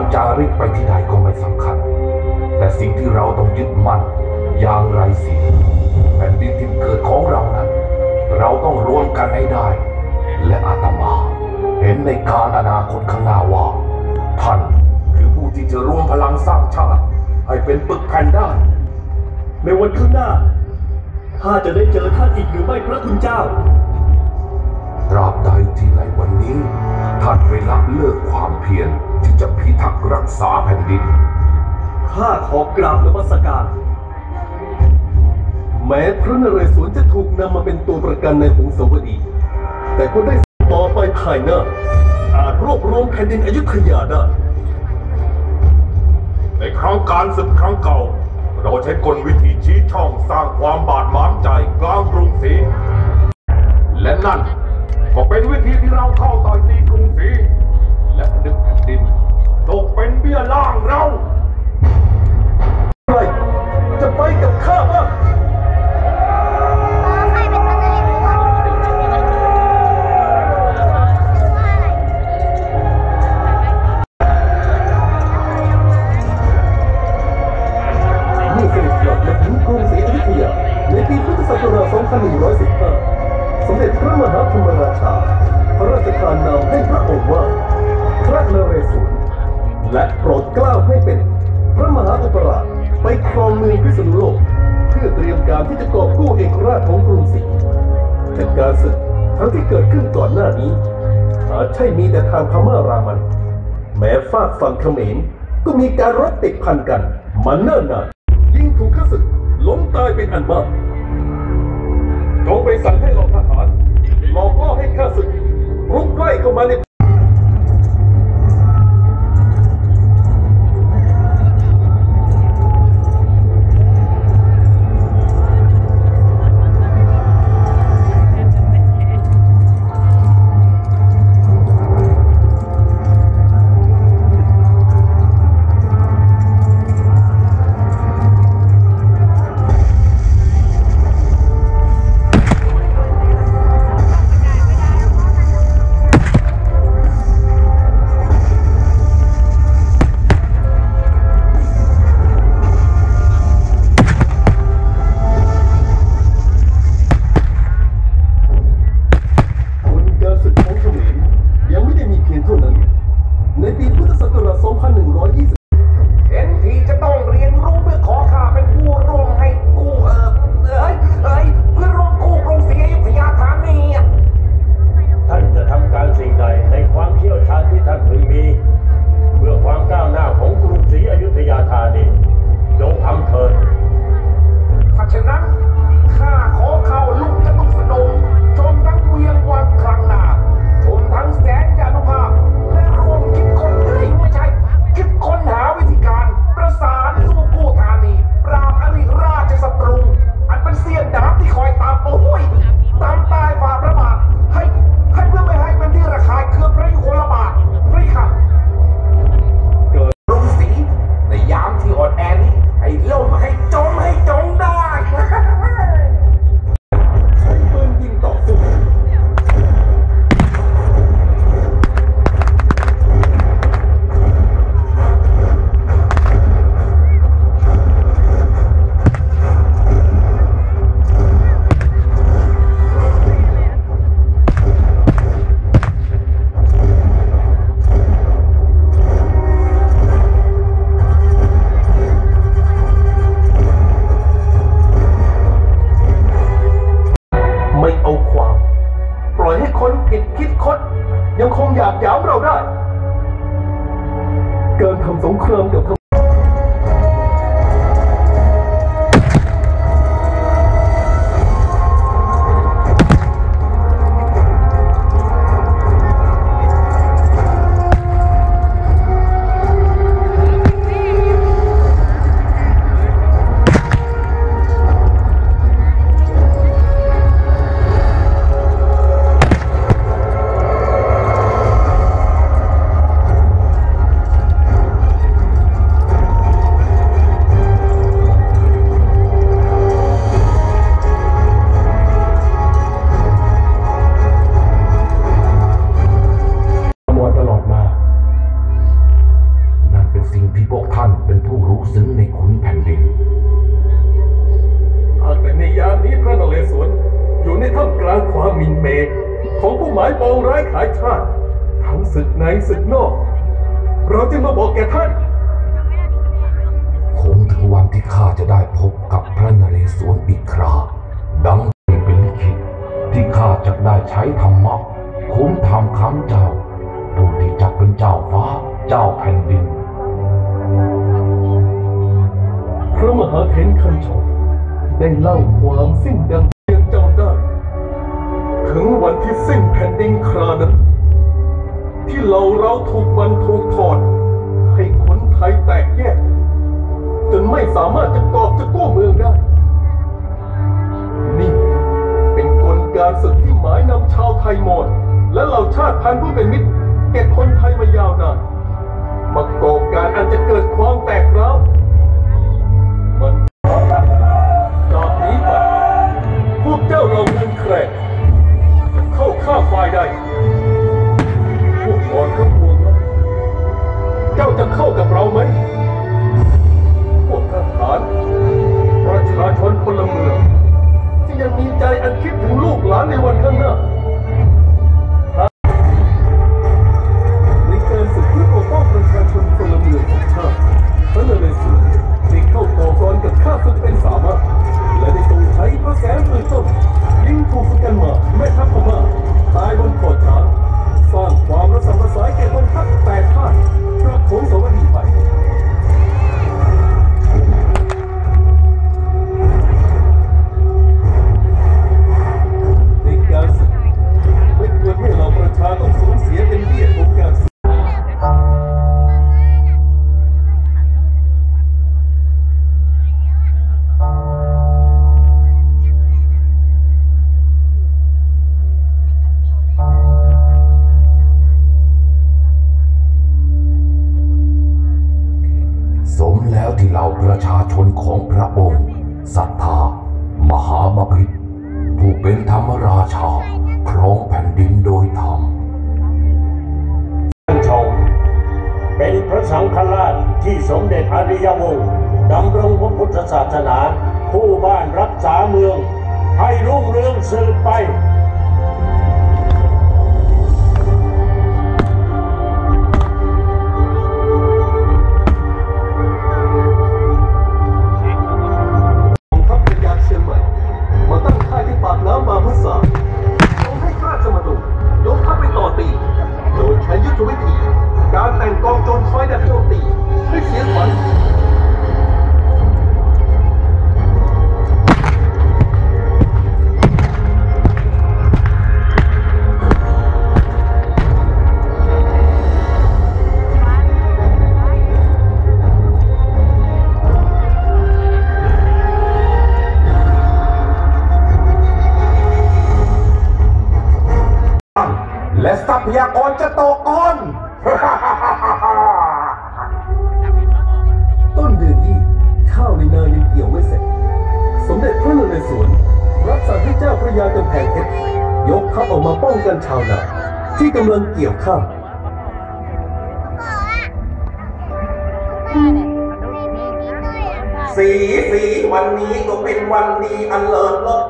รจาริกไปที่ใดก็ไม่สำคัญ แต่สิ่งที่เราต้องยึดมั่นอย่างไรเสียแผ่นดินที่เกิดของเรานั้น เราต้องรวมกันให้ได้ และอาตมา เห็นในการอนาคตข้างหน้าว่า ท่านคือผู้ที่จะรวมพลังสร้างชาติ ให้เป็นปึกแผ่นได้ ในวันข้างหน้าข้าจะได้เจอท่านอีกหรือไม่พระคุณเจ้า ตราบใดที่ในวันนี้ ท่านไม่ละเลิกความเพียร ที่จะพิทักษ์รักษาแผ่นดิน ข้าขอกราบนมัสการ แม้พระนเรศวรจะถูกนำมาเป็นตัวประกันในหงสาวดี แต่ก็ได้ต่อไปภายหน้า อาจรวบรวมแผ่นดินอยุธยาได้ ในครั้งการศึกครั้งเก่า เราใช้กลวิธีชี้ช่องสร้างความบาดหมางใจกลางกรุงศรีและนั่นก็เป็นวิธีที่เราเข้าต่อยตีกรุงศรี และ และโปรดเกล้าให้เป็น พระมหาอุปราชไปครองเมืองพิษณุโลก เพื่อเตรียมการที่จะกอบกู้เอกราชของกรุงศรีแต่การศึกทั้งที่เกิดขึ้นก่อนหน้านี้อาจใช่มีแต่ทางพม่ารามัน แม้ฝากฝั่งเขมรก็มีการรบติดพันกันมาเนิ่นนานยิ่งถูกข้าศึกล้มตายเป็นอันมากจงไปสั่งให้เหล่าทหารหลอกล่อให้ข้าศึกรุกใกล้เข้ามาใน พวกท่านเป็นผู้รู้ซึ้งในขุนแผ่นดินหากแต่ในยามนี้พระนเรศวรอยู่ในท่ามกลางความหมินเมย์ของผู้หมายปองร้ายขายชาติ ทั้งศึกในศึกนอก เราจึงมาบอกแก่ท่านคงถึงวันที่ข้าจะได้พบกับพระนเรศวรอีกครา ดังที่เป็นลิขิตที่ข้าจะได้ใช้ธรรมะคุ้มทำคำเจ้าผู้ที่จะเป็นเจ้าฟ้า เจ้าแผ่นดิน หาเถรคันชนได้เล่าความสิ้นดังยังจำได้ ถึงวันที่สิ้นแผ่นดินครานั้นที่เราเราถูกบันถูกถอด ให้คนไทยแตกแยก จนไม่สามารถจะกอบจะกู้เมืองได้ นี่เป็นกลการศึกที่หมายนำชาวไทยมอญและเหล่าชาติพันธุ์ผู้เป็นมิตรแก่คนไทยมายาวนานมาก่อการอันจะเกิด ด็จอริยวงศ์ดำรงพระพุทธศาสนาผู้บ้านรักษาเมือง ให้รุ่งเรืองสืบไป ยกทัพออกมาป้องกันชาวนาที่กำลังเกี่ยวข้าวสีสีวันนี้ก็เป็นวันดีอันเลิศลบ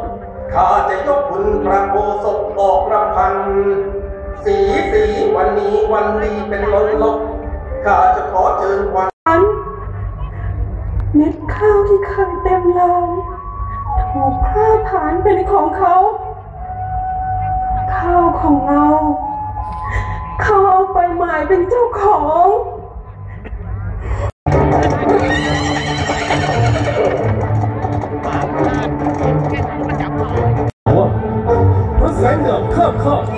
ข้าจะยกคุณพระโบสถออกรำพัน สีสีวันนี้วันดีเป็นล้นลบข้าจะขอเชิญวันเม็ดข้าวที่เคยเต็มลานถูกพร่าผลาญเป็นของเขา ข้าวของเราเขาเอาไปหมายเป็นเจ้าของว่าพระแ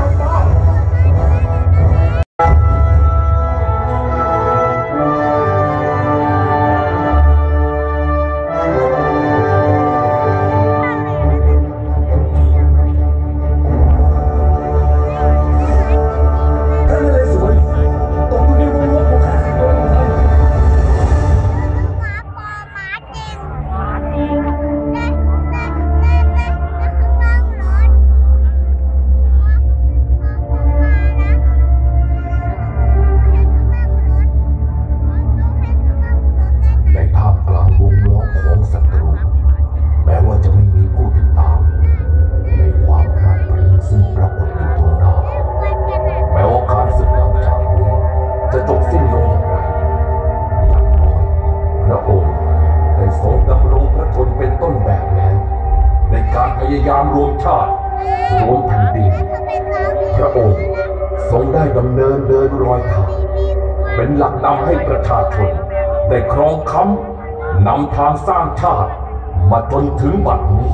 ด้ดำเนินเดินรอยทางเป็นหลักนำให้ประชาชนได้ครองค้ำนำทางสร้างชาติมาจนถึงบัดนี้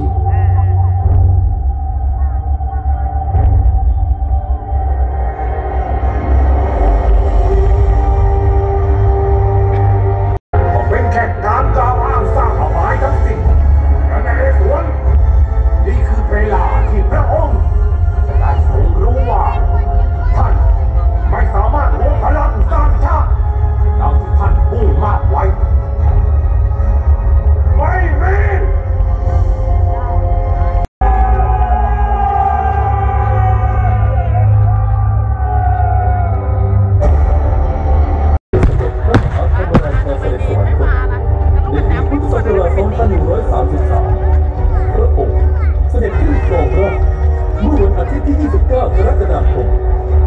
ที่29กรกฎาคม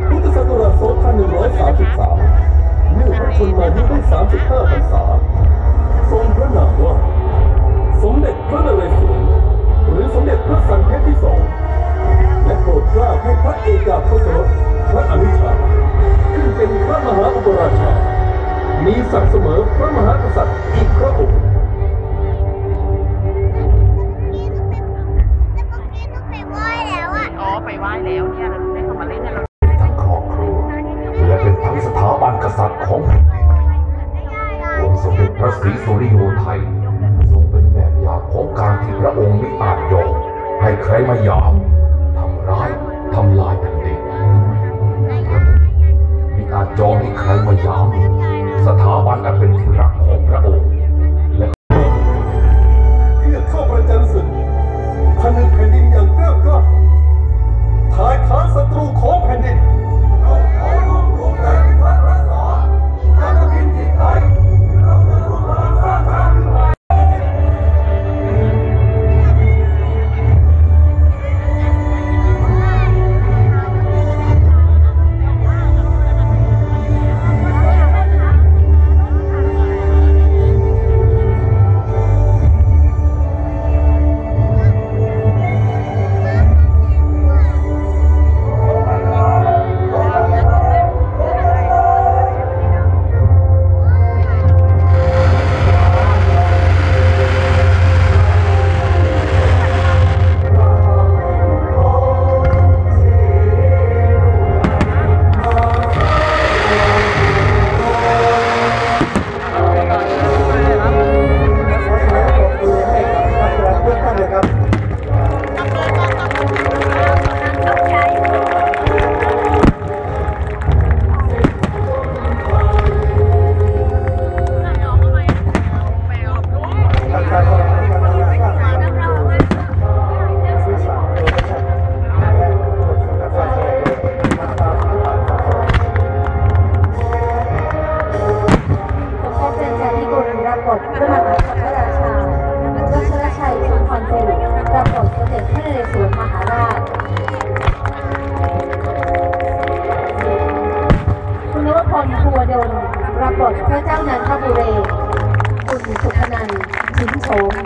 พุทธศักราช2133เมื่อพระชนมายุได้35พรรษาทรงพระนามว่า สมเด็จพระนเรศวรหรือสมเด็จพระสันเพชรที่สองและโปรดเกล้าให้พระเอกาทศรสพระอนุชาขึ้นเป็นพระมหาอุปราชามีศักดิ์เสมอพระมหากษัตริย์อีกพระองค์ ไปไหว้แล้วเนี่ยเราได้เข้ามาเล่นกันเราทั้งครอบครัวและเป็นทั้งสถาบันกษัตริย์ของแผ่นดินองค์สมเด็จพระศรีสุริโยไทยทรงเป็นแบบอย่างของการที่พระองค์มิอาจยอมให้ใครมาหยามทำร้ายทำลายแผ่นดินพระองค์มิอาจยอมให้ใครมาหยามสถาบันอันเป็นที่รักของพระองค์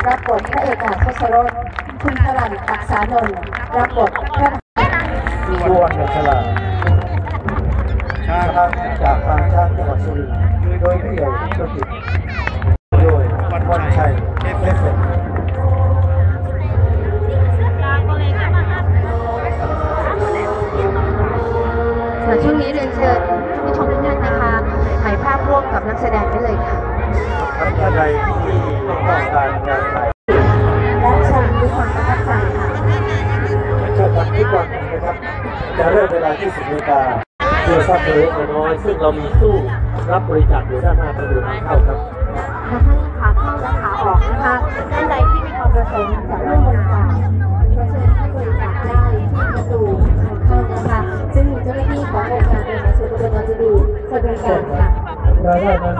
รับบทพระเอกหนังพศรสคุณตลันอักษานนท์รับบทพระส่วนฉลัดข้าราชจากบางชาติจังหวัดสุรินทร์โดยพี่เอกสุกิจโดยวันชัยเอฟเอฟเอช่วงนี้เรียนเชิญผู้ชมทุกท่านนะคะถ่ายภาพร่วมกับนักแสดงได้เลยค่ะ ท่านท่านใดที่ต้องการงานถ่ายและชมด้วยความประทับใจค่ะชมวันทุกวันนะครับจะเริ่มเวลาที่10นาฬิกาเพื่อทรัพย์เล็กน้อย ซึ่งเรามีตู้รับบริจาคอยู่ด้านหน้าประตูทางเข้าครับทั้งขาเข้าและขาออกนะคะท่านใดที่มีความประสงค์จะร่วมบริจาคขอเชิญเข้บริจาคได้ที่ประตูทางเข้านะคะซึ่งเจ้าหน้าที่ขององค์การบริหารส่วนตำบลนนทบุรีคอยบริการค่ะรายได้นั้น